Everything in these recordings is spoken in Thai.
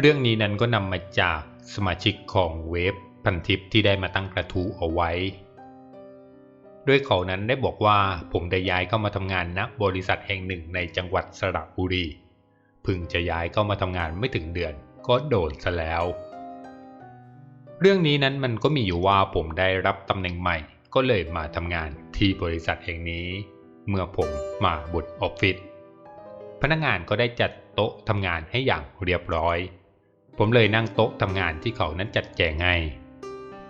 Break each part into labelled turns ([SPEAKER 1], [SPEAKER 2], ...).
[SPEAKER 1] เรื่องนี้นั้นก็นำมาจากสมาชิกของเว็บพันทิปที่ได้มาตั้งกระทู้เอาไว้โดยเขานั้นได้บอกว่าผมได้ย้ายเข้ามาทำงานณบริษัทแห่งหนึ่งในจังหวัดสระบุรีพิ่งจะย้ายเข้ามาทำงานไม่ถึงเดือน ก็โดนซะแล้ว เรื่องนี้นั้นมันก็มีอยู่ว่าผมได้รับตำแหน่งใหม่ ก็เลยมาทำงานที่บริษัทแห่งนี้ เมื่อผมมาบุดออฟฟิศพนักงานก็ได้จัดโต๊ะทำงานให้อย่างเรียบร้อย ผมเลยนั่งโต๊ะทำงานที่เขานั้นจัดแจงให้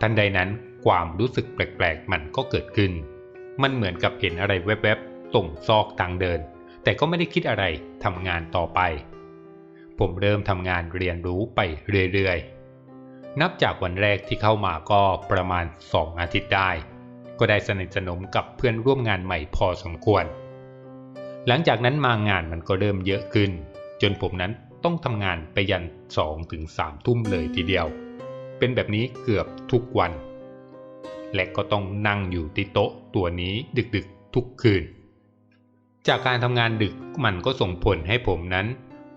[SPEAKER 1] ทันใดนั้นความรู้สึกแปลกๆ มันก็เกิดขึ้น มันเหมือนกับเห็นอะไรแวบๆตรงซอกทางเดิน แต่ก็ไม่ได้คิดอะไรทำงานต่อไป ผมเริ่มทำงานเรียนรู้ไปเรื่อยๆ นับจากวันแรกที่เข้ามาก็ประมาณ 2 อาทิตย์ได้ ก็ได้สนิทสนมกับเพื่อนร่วมงานใหม่พอสมควร หลังจากนั้นมางานมันก็เริ่มเยอะขึ้น จนผมนั้น ต้องทำงานไปยัน2ถึง3ทุ่มเลยทีเดียว เป็นแบบนี้เกือบทุกวัน และก็ต้องนั่งอยู่ที่โต๊ะตัวนี้ดึกๆทุกคืน จากการทำงานดึกมันก็ส่งผลให้ผมนั้น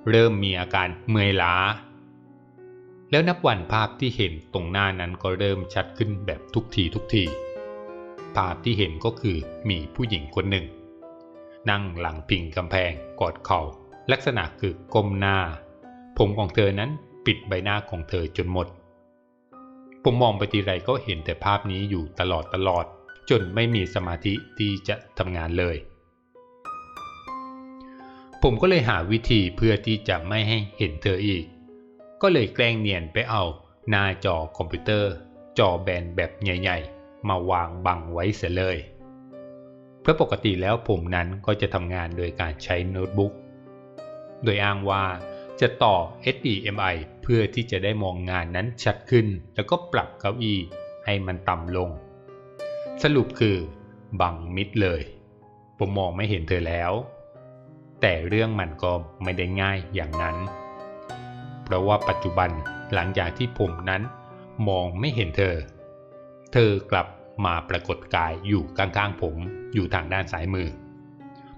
[SPEAKER 1] เริ่มมีอาการเมื่อยล้า แล้วนับวันภาพที่เห็นตรงหน้านั้นก็เริ่มชัดขึ้นแบบทุกทีทุกที ภาพที่เห็นก็คือมีผู้หญิงคนหนึ่ง นั่งหลังพิงกำแพงกอดเขา่า ลักษณะคือก้มหน้า ผมของเธอนั้นปิดใบหน้าของเธอจนหมด ผมมองไปทีไรก็เห็นแต่ภาพนี้อยู่ตลอดตลอด จนไม่มีสมาธิที่จะทำงานเลย ผมก็เลยหาวิธีเพื่อที่จะไม่ให้เห็นเธออีก ก็เลยแกล้งเนียนไปเอาหน้าจอคอมพิวเตอร์ จอแบนแบบใหญ่ ๆ มาวางบังไว้เสียเลย เพื่อปกติแล้วผมนั้นก็จะทำงานโดยการใช้โน้ตบุ๊ก โดยอ้างว่าจะต่อ HDMI เพื่อที่จะได้มองงานนั้นชัดขึ้น แล้วก็ปรับเก้าอี้ให้มันต่ำลง สรุปคือ บังมิดเลย ผมมองไม่เห็นเธอแล้ว แต่เรื่องมันก็ไม่ได้ง่ายอย่างนั้น เพราะว่าปัจจุบันหลังจากที่ผมนั้นมองไม่เห็นเธอ เธอกลับมาปรากฏกายอยู่ข้างๆผมอยู่ทางด้านซ้ายมือ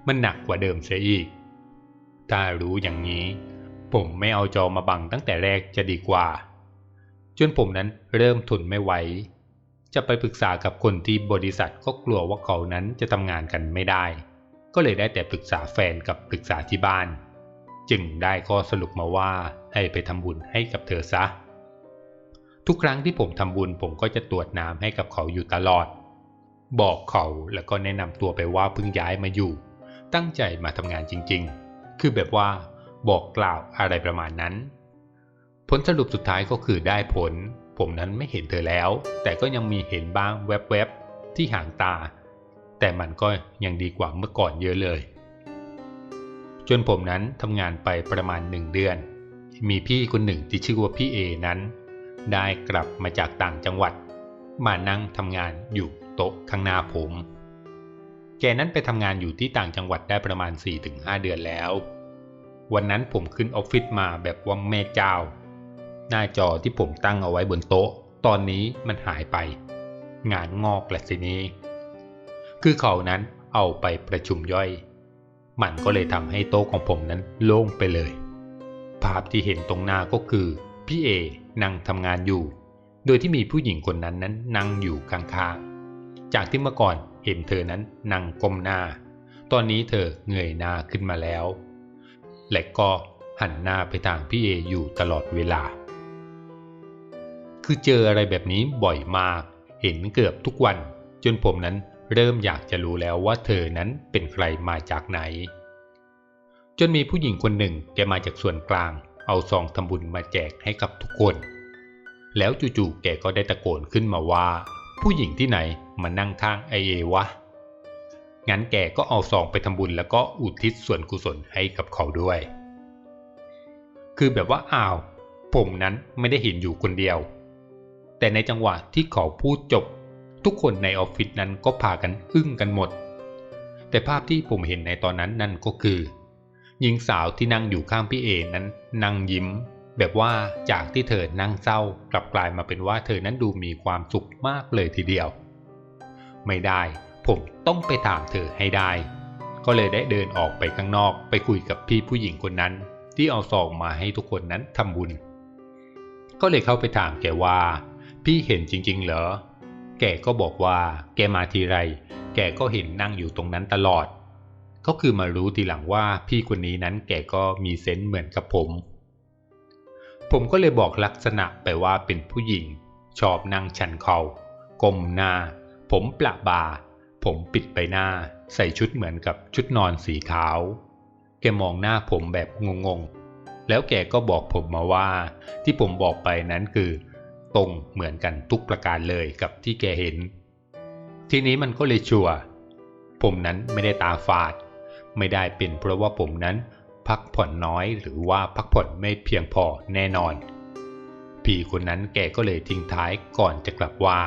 [SPEAKER 1] มันหนักกว่าเดิมเสียอีก ถ้ารู้อย่างนี้ ผมไม่เอาจอมาบังตั้งแต่แรกจะดีกว่า จนผมนั้นเริ่มทนไม่ไหว จะไปปรึกษากับคนที่บริษัทก็กลัวว่าเขานั้นจะทำงานกันไม่ได้ ก็เลยได้แต่ปรึกษาแฟนกับปรึกษาที่บ้าน จึงได้ข้อสรุปมาว่าให้ไปทำบุญให้กับเธอซะ ทุกครั้งที่ผมทำบุญผมก็จะตรวจน้ำให้กับเขาอยู่ตลอด บอกเขาแล้วก็แนะนำตัวไปว่าเพิ่งย้ายมาอยู่ ตั้งใจมาทำงานจริง ๆ คือแบบว่าบอกกล่าวอะไรประมาณนั้น ผลสรุปสุดท้ายก็คือได้ผล ผมนั้นไม่เห็นเธอแล้ว แต่ก็ยังมีเห็นบ้างแวบๆที่ห่างตา แต่มันก็ยังดีกว่าเมื่อก่อนเยอะเลย จนผมนั้นทำงานไปประมาณหนึ่งเดือน มีพี่คนหนึ่งที่ชื่อว่าพี่เอนั้น ได้กลับมาจากต่างจังหวัด มานั่งทำงานอยู่โต๊ะข้างหน้าผม แกนั้นไปทำงานอยู่ที่ต่างจังหวัดได้ประมาณ 4-5 เดือนแล้ว วันนั้นผมขึ้นออฟฟิศมาแบบว่าแม่เจ้า หน้าจอที่ผมตั้งเอาไว้บนโต๊ะ ตอนนี้มันหายไป งานงอกแหละสินี้ คือเขานั้นเอาไปประชุมย่อย มันก็เลยทำให้โต๊ะของผมนั้นโล่งไปเลย ภาพที่เห็นตรงหน้าก็คือ พี่เอนั่งทำงานอยู่ โดยที่มีผู้หญิงคนนั้นนั้นนั่งอยู่ข้างๆ จากที่เมื่อก่อนเห็นเธอนั้นนั่งก้มหน้า ตอนนี้เธอเงยหน้าขึ้นมาแล้ว และก็หันหน้าไปทางพี่เออยู่ตลอดเวลา คือเจออะไรแบบนี้บ่อยมาก เห็นเกือบทุกวัน จนผมนั้นเริ่มอยากจะรู้แล้วว่าเธอนั้นเป็นใครมาจากไหน จนมีผู้หญิงคนหนึ่งแกมาจากส่วนกลาง เอาซองทำบุญมาแจกให้กับทุกคน แล้วจู่ๆแกก็ได้ตะโกนขึ้นมาว่า ผู้หญิงที่ไหนมานั่งข้างไอเอวะ งั้นแกก็เอาซองไปทำบุญแล้วก็อุทิศส่วนกุศลให้กับเขาด้วย คือแบบว่าอ้าว ผมนั้นไม่ได้เห็นอยู่คนเดียว แต่ในจังหวะที่เขาพูดจบ ทุกคนในออฟฟิศนั้นก็พากันอึ้งกันหมด แต่ภาพที่ผมเห็นในตอนนั้นนั่นก็คือหญิงสาวที่นั่งอยู่ข้างพี่เอนั้นนั่งยิ้ม แบบว่าจากที่เธอนั่งเศร้ากลับกลายมาเป็นว่าเธอนั้นดูมีความสุขมากเลยทีเดียว ไม่ได้ ผมต้องไปถามเธอให้ได้ ก็เลยได้เดินออกไปข้างนอกไปคุยกับพี่ผู้หญิงคนนั้น ที่เอาซองมาให้ทุกคนนั้นทำบุญ ก็เลยเข้าไปถามแกว่า พี่เห็นจริง ๆ เหรอ แกก็บอกว่า แกมาทีไร แกก็เห็นนั่งอยู่ตรงนั้นตลอด ก็คือมารู้ทีหลังว่าพี่คนนี้นั้นแกก็มีเซนส์เหมือนกับผม ผมก็เลยบอกลักษณะไปว่าเป็นผู้หญิง ชอบนั่งชันเขาก้มหน้า ผมปละบา ผมปิดใบหน้า ใส่ชุดเหมือนกับชุดนอนสีขาว แกมองหน้าผมแบบงงๆ แล้วแกก็บอกผมมาว่า ที่ผมบอกไปนั้นคือ ตรงเหมือนกันทุกประการเลยกับที่แกเห็น ทีนี้มันก็เลยชัวร์ผมนั้นไม่ได้ตาฝาด ไม่ได้เป็นเพราะว่าผมนั้นพักผ่อนน้อยหรือว่าพักผ่อนไม่เพียงพอแน่นอน พี่คนนั้นแกก็เลยทิ้งท้ายก่อนจะกลับว่า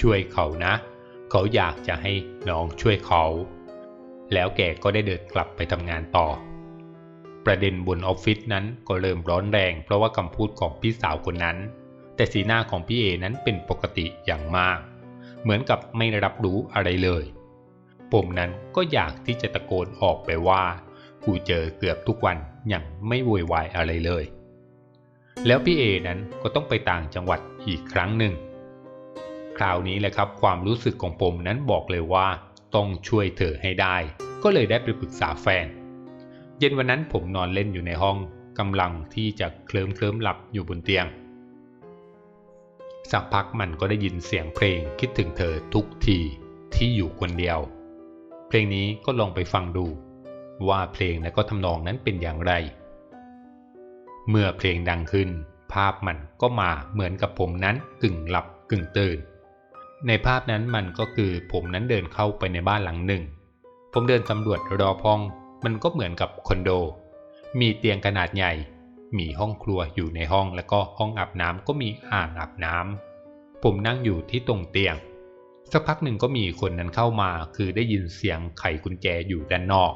[SPEAKER 1] ช่วยเขานะ เขาอยากจะให้น้องช่วยเขา แล้วแกก็ได้เดินกลับไปทำงานต่อ ประเด็นบนออฟฟิศนั้นก็เริ่มร้อนแรง เพราะว่าคำพูดของพี่สาวคนนั้น แต่สีหน้าของพี่เอนั้นเป็นปกติอย่างมาก เหมือนกับไม่รับรู้อะไรเลย ผมนั้นก็อยากที่จะตะโกนออกไปว่า กูเจอเกือบทุกวันอย่างไม่โวยวายอะไรเลย แล้วพี่เอนั้นก็ต้องไปต่างจังหวัดอีกครั้งหนึ่ง คราวนี้แหละครับความรู้สึกของผมนั้นบอกเลยว่า ต้องช่วยเธอให้ได้ ก็เลยได้ไปปรึกษาแฟน เย็นวันนั้นผมนอนเล่นอยู่ในห้องกำลังที่จะเคลิ้มเคลิ้มหลับอยู่บนเตียง สักพักมันก็ได้ยินเสียงเพลงคิดถึงเธอทุกทีที่อยู่คนเดียว เพลงนี้ก็ลองไปฟังดู ว่าเพลงและก็ทำนองนั้นเป็นอย่างไร เมื่อเพลงดังขึ้น ภาพมันก็มาเหมือนกับผมนั้นกึ่งหลับกึ่งตื่น ในภาพนั้นมันก็คือผมนั้นเดินเข้าไปในบ้านหลังหนึ่ง ผมเดินสำรวจรอบห้อง มันก็เหมือนกับคอนโด มีเตียงขนาดใหญ่ มีห้องครัวอยู่ในห้องแล้วก็ห้องอาบน้ำก็มีอ่างอาบน้ำ ผมนั่งอยู่ที่ตรงเตียง สักพักหนึ่งก็มีคนนั้นเข้ามา คือได้ยินเสียงไขกุญแจอยู่ด้านนอก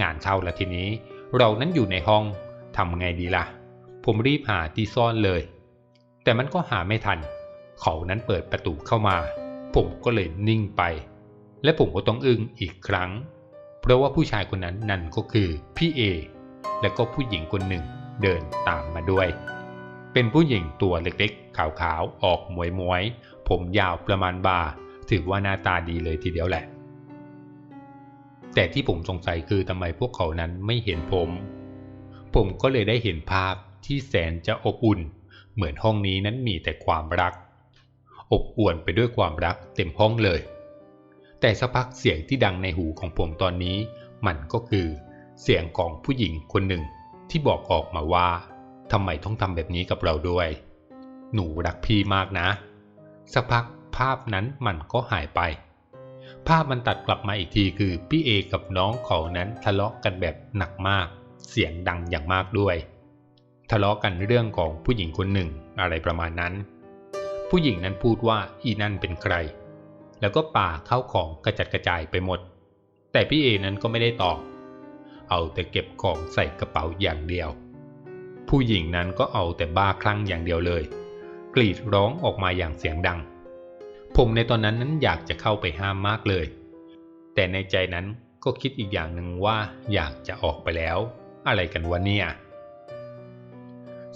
[SPEAKER 1] งานเข้าแล้วทีนี้ เรานั้นอยู่ในห้องทำไงดีละ่ะ ผมรีบหาที่ซ่อนเลย แต่มันก็หาไม่ทัน เขานั้นเปิดประตูเข้ามา ผมก็เลยนิ่งไป และผมก็ต้องอึ้งอีกครั้ง เพราะว่าผู้ชายคนนั้นนั่นก็คือพี่เอ และก็ผู้หญิงคนหนึ่งเดินตามมาด้วย เป็นผู้หญิงตัวเล็กๆ ขาวๆ ออกมวยมวยผมยาวประมาณบ่า ถือว่าหน้าตาดีเลยทีเดียวแหละ แต่ที่ผมสงสัยคือทำไมพวกเขานั้นไม่เห็นผม ผมก็เลยได้เห็นภาพที่แสนจะอบอุ่น เหมือนห้องนี้นั้นมีแต่ความรัก อบอวลไปด้วยความรักเต็มห้องเลย แต่สักพักเสียงที่ดังในหูของผมตอนนี้ มันก็คือ เสียงของผู้หญิงคนหนึ่งที่บอกออกมาว่าทำไมต้องทำแบบนี้กับเราด้วย หนูรักพี่มากนะ สักพักภาพนั้นมันก็หายไป ภาพมันตัดกลับมาอีกทีคือพี่เอกับน้องเขานั้นทะเลาะกันแบบหนักมาก เสียงดังอย่างมากด้วย ทะเลาะกันเรื่องของผู้หญิงคนหนึ่งอะไรประมาณนั้น ผู้หญิงนั้นพูดว่าอีนั่นเป็นใคร แล้วก็ป่าเข้าของกระจัดกระจายไปหมด แต่พี่เอนั้นก็ไม่ได้ตอบ เอาแต่เก็บของใส่กระเป๋าอย่างเดียว ผู้หญิงนั้นก็เอาแต่บ้าคลั่งอย่างเดียวเลย กรีดร้องออกมาอย่างเสียงดัง ผมในตอนนั้นนั้นอยากจะเข้าไปห้ามมากเลย แต่ในใจนั้นก็คิดอีกอย่างหนึ่งว่าอยากจะออกไปแล้ว อะไรกันวะเนี่ย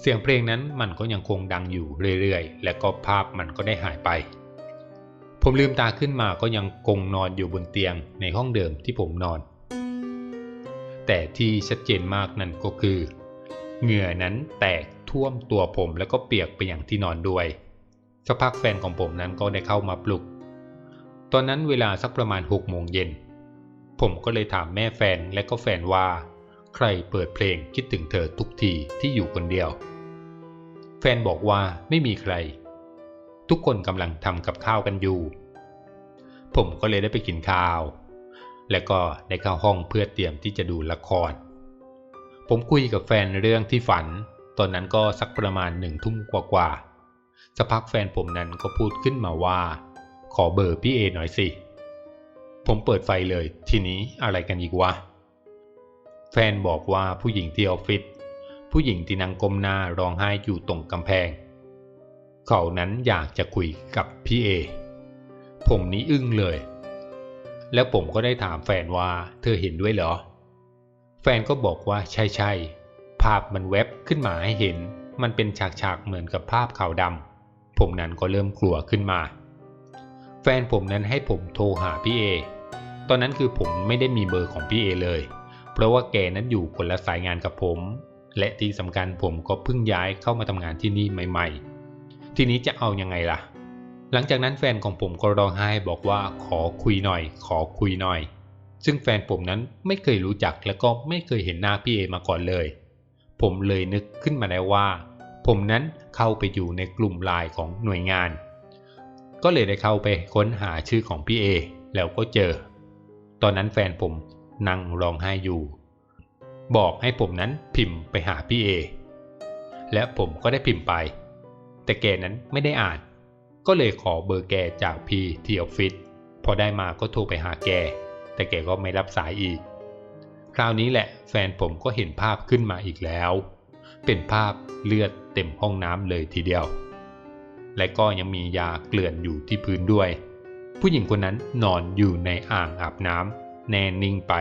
[SPEAKER 1] เสียงเพลงนั้นมันก็ยังคงดังอยู่เรื่อยๆ และก็ภาพมันก็ได้หายไป ผมลืมตาขึ้นมาก็ยังคงนอนอยู่บนเตียงในห้องเดิมที่ผมนอน แต่ที่ชัดเจนมากนั่นก็คือ เหงื่อนั้นแตกท่วมตัวผมแล้วก็เปียกไปอย่างที่นอนด้วยสักพักแฟนของผมนั้นก็ได้เข้ามาปลุก ตอนนั้นเวลาสักประมาณหกโมงเย็น ผมก็เลยถามแม่แฟนและก็แฟนว่า ใครเปิดเพลงคิดถึงเธอทุกทีที่อยู่คนเดียว ฟนบอกว่าไม่มีใคร ทุกคนกำลังทำกับข้าวกันอยู่ ผมก็เลยได้ไปกินข้าว และก็ได้เข้าห้องเพื่อเตรียมที่จะดูละคร ผมคุยกับแฟนเรื่องที่ฝัน ตอนนั้นก็สักประมาณหนึ่งทุ่มกว่าๆสักพักแฟนผมนั้นก็พูดขึ้นมาว่า ขอเบอร์พี่เอหน่อยสิ ผมเปิดไฟเลย ทีนี้อะไรกันอีกวะ แฟนบอกว่าผู้หญิงที่ออฟฟิศ ผู้หญิงที่นั่งก้มหน้าร้องไห้อยู่ตรงกำแพง เขานั้นอยากจะคุยกับพี่เอ ผมนี้อึ้งเลย แล้วผมก็ได้ถามแฟนว่าเธอเห็นด้วยเหรอ แฟนก็บอกว่าใช่ใช่ภาพมันแวบขึ้นมาให้เห็น มันเป็นฉากๆเหมือนกับภาพขาวดำผมนั้นก็เริ่มกลัวขึ้นมา แฟนผมนั้นให้ผมโทรหาพี่เอ ตอนนั้นคือผมไม่ได้มีเบอร์ของพี่เอเลย เพราะว่าแกนั้นอยู่คนละสายงานกับผม และที่สำคัญผมก็เพิ่งย้ายเข้ามาทำงานที่นี่ใหม่ ๆ ทีนี้จะเอายังไงล่ะ หลังจากนั้นแฟนของผมก็ร้องไห้บอกว่าขอคุยหน่อย ขอคุยหน่อย ซึ่งแฟนผมนั้นไม่เคยรู้จักและก็ไม่เคยเห็นหน้าพี่เอมาก่อนเลย ผมเลยนึกขึ้นมาได้ว่า ผมนั้นเข้าไปอยู่ในกลุ่มไลน์ของหน่วยงาน ก็เลยได้เข้าไปค้นหาชื่อของพี่เอแล้วก็เจอ ตอนนั้นแฟนผมนั่งร้องไห้อยู่ บอกให้ผมนั้นพิมพ์ไปหาพี่เอและผมก็ได้พิมพ์ไป แต่แกนั้นไม่ได้อ่าน ก็เลยขอเบอร์แกจากพี่ที่ออฟฟิศพอได้มาก็โทรไปหาแก แต่แกก็ไม่รับสายอีก คราวนี้แหละแฟนผมก็เห็นภาพขึ้นมาอีกแล้ว เป็นภาพเลือดเต็มห้องน้ำเลยทีเดียว และก็ยังมียาเกลื่อนอยู่ที่พื้นด้วย ผู้หญิงคนนั้นนอนอยู่ในอ่างอาบน้ำแน่นิ่งไป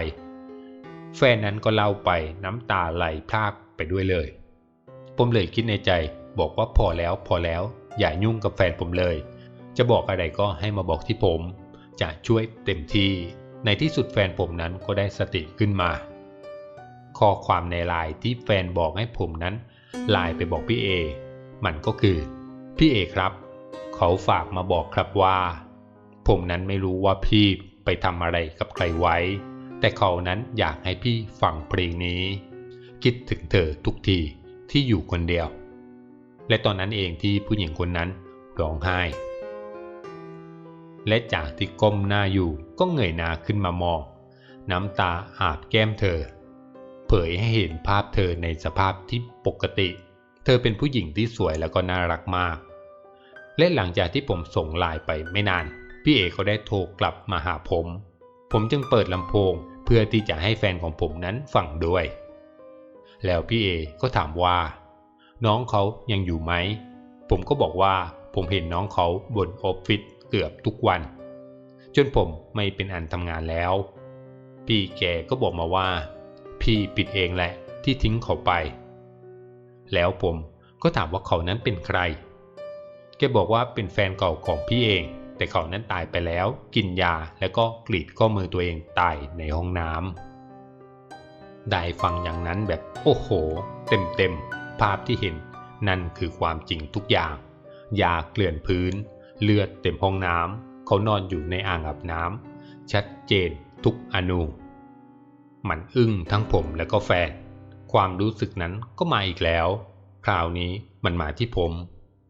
[SPEAKER 1] แฟนนั้นก็เล่าไปน้ำตาไหลพรากไปด้วยเลย ผมเลยคิดในใจบอกว่าพอแล้วพอแล้ว อย่ายุ่งกับแฟนผมเลย จะบอกอะไรก็ให้มาบอกที่ผม จะช่วยเต็มที่ ในที่สุดแฟนผมนั้นก็ได้สติขึ้นมา ข้อความในไลน์ที่แฟนบอกให้ผมนั้นไลน์ไปบอกพี่เอ มันก็คือ พี่เอครับ เขาฝากมาบอกครับว่า ผมนั้นไม่รู้ว่าพี่ไปทำอะไรกับใครไว้ แต่เขานั้นอยากให้พี่ฟังเพลงนี้ คิดถึงเธอทุกทีที่อยู่คนเดียว และตอนนั้นเองที่ผู้หญิงคนนั้นร้องไห้ และจากที่ก้มหน้าอยู่ก็เงยหน้าขึ้นมามอง น้ำตาอาบแก้มเธอ เผยให้เห็นภาพเธอในสภาพที่ปกติ เธอเป็นผู้หญิงที่สวยแล้วก็น่ารักมาก และหลังจากที่ผมส่งไลน์ไปไม่นาน พี่เอกก็ได้โทรกลับมาหาผมผมจึงเปิดลำโพง เพื่อที่จะให้แฟนของผมนั้นฟังด้วย แล้วพี่เอก็ถามว่า น้องเขายังอยู่ไหม ผมก็บอกว่าผมเห็นน้องเขาบนออฟฟิศเกือบทุกวัน จนผมไม่เป็นอันทำงานแล้ว พี่แกก็บอกมาว่า พี่ปิดเองแหละที่ทิ้งเขาไป แล้วผมก็ถามว่าเขานั้นเป็นใคร แกบอกว่าเป็นแฟนเก่าของพี่เอง แต่เขานั้นตายไปแล้วกินยาแล้วก็กรีดข้อมือตัวเองตายในห้องน้ำได้ฟังอย่างนั้นแบบโอ้โหเต็มเต็มๆ ภาพที่เห็นนั่นคือความจริงทุกอย่าง ยาเกลื่อนพื้น เลือดเต็มห้องน้ำเขานอนอยู่ในอ่างอาบน้ำชัดเจนทุกอนูมันอึ้งทั้งผมและก็แฟน ความรู้สึกนั้นก็มาอีกแล้ว คราวนี้มันมาที่ผม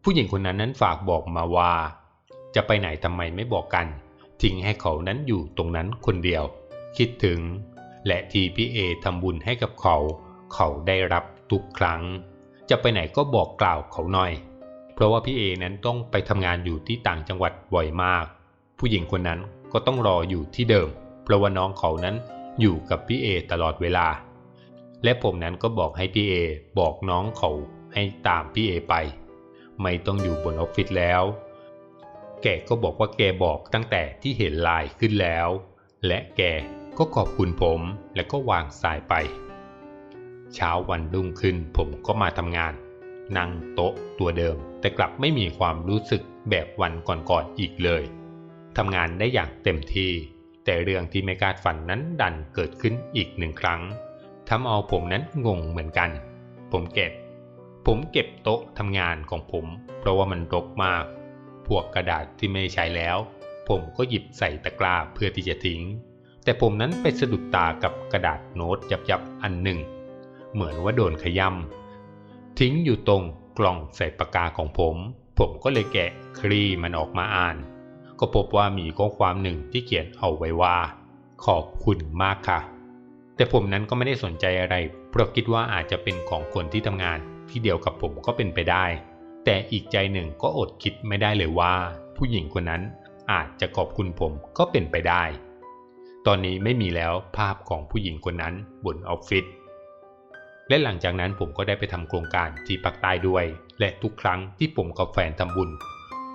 [SPEAKER 1] ผู้หญิงคนนั้นนั้นฝากบอกมาว่า จะไปไหนทำไมไม่บอกกัน ทิ้งให้เขานั้นอยู่ตรงนั้นคนเดียว คิดถึง และทีพี่เอทำบุญให้กับเขา เขาได้รับทุกครั้ง จะไปไหนก็บอกกล่าวเขาหน่อย เพราะว่าพี่เอนั้นต้องไปทำงานอยู่ที่ต่างจังหวัดบ่อยมาก ผู้หญิงคนนั้นก็ต้องรออยู่ที่เดิม เพราะว่าน้องเขานั้นอยู่กับพี่เอตลอดเวลา และผมนั้นก็บอกให้พี่เอบอกน้องเขาให้ตามพี่เอไป ไม่ต้องอยู่บนออฟฟิศแล้ว แกก็บอกว่าแกบอกตั้งแต่ที่เห็นไลน์ขึ้นแล้ว และแกก็ขอบคุณผมและก็วางสายไป เช้าวันรุ่งขึ้นผมก็มาทำงาน นั่งโต๊ะตัวเดิม แต่กลับไม่มีความรู้สึกแบบวันก่อนๆอีกเลยทำงานได้อย่างเต็มที่ แต่เรื่องที่ไม่คาดฝันนั้นดันเกิดขึ้นอีกหนึ่งครั้งทำเอาผมนั้นงงเหมือนกัน ผมเก็บ ผมเก็บโต๊ะทำงานของผม เพราะว่ามันรกมาก พวกกระดาษที่ไม่ใช้แล้ว ผมก็หยิบใส่ตะกร้าเพื่อที่จะทิ้ง แต่ผมนั้นไปสะดุดตากับกระดาษโน้ตยับๆอันหนึ่ง เหมือนว่าโดนขย่ำทิ้งอยู่ตรงกล่องใส่ปากกาของผม ผมก็เลยแกะคลี่มันออกมาอ่าน ก็พบว่ามีข้อความหนึ่งที่เขียนเอาไว้ว่า ขอบคุณมากค่ะ แต่ผมนั้นก็ไม่ได้สนใจอะไร เพราะคิดว่าอาจจะเป็นของคนที่ทำงานที่เดียวกับผมก็เป็นไปได้ แต่อีกใจหนึ่งก็อดคิดไม่ได้เลยว่า ผู้หญิงคนนั้นอาจจะขอบคุณผมก็เป็นไปได้ ตอนนี้ไม่มีแล้วภาพของผู้หญิงคนนั้นบนออฟฟิศและหลังจากนั้นผมก็ได้ไปทำโครงการที่ภาคใต้ด้วย และทุกครั้งที่ผมกับแฟนทำบุญ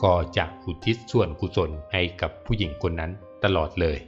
[SPEAKER 1] ก็จะอุทิศส่วนกุศลให้กับผู้หญิงคนนั้นตลอดเลย